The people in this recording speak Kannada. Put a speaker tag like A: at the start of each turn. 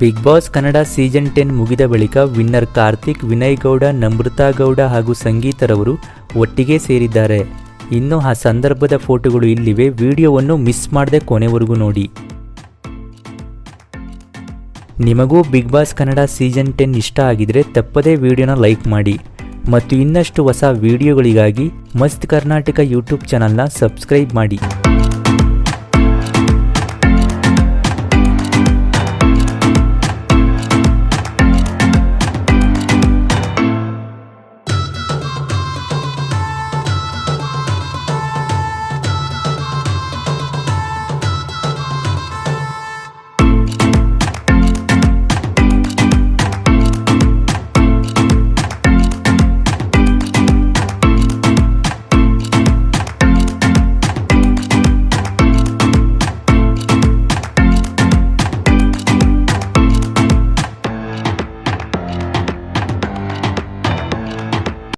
A: Bigg Boss Kannada season ten ಮುಗಿದ ಬಳಿಕ ವಿನ್ನರ್ ಕಾರ್ತಿಕ್, ವಿನಯ್ ಗೌಡ, ನಮೃತಾ ಗೌಡ ಹಾಗೂ ಸಂಗೀತರವರು ಒಟ್ಟಿಗೆ ಸೇರಿದ್ದಾರೆ. ಇನ್ನು ಆ ಸಂದರ್ಭದ ಫೋಟೋಗಳು ಇಲ್ಲಿವೆ. ವಿಡಿಯೋವನ್ನು ಮಿಸ್ ಮಾಡದೆ ಕೊನೆವರೆಗೂ ನೋಡಿ. ನಿಮಗೂ Bigg Boss Kannada season ten ಇಷ್ಟ ಆಗಿದ್ರೆ ತಪ್ಪದೇ ವಿಡಿಯೋನ ಲೈಕ್ ಮಾಡಿ. ಮತ್ತು ಇನ್ನಷ್ಟು ಹೊಸ ವಿಡಿಯೋಗಳಿಗಾಗಿ ಮಸ್ತ್ ಕರ್ನಾಟಕ ಯೂಟ್ಯೂಬ್ ಚಾನಲ್ನ ಸಬ್ಸ್ಕ್ರೈಬ್ ಮಾಡಿ.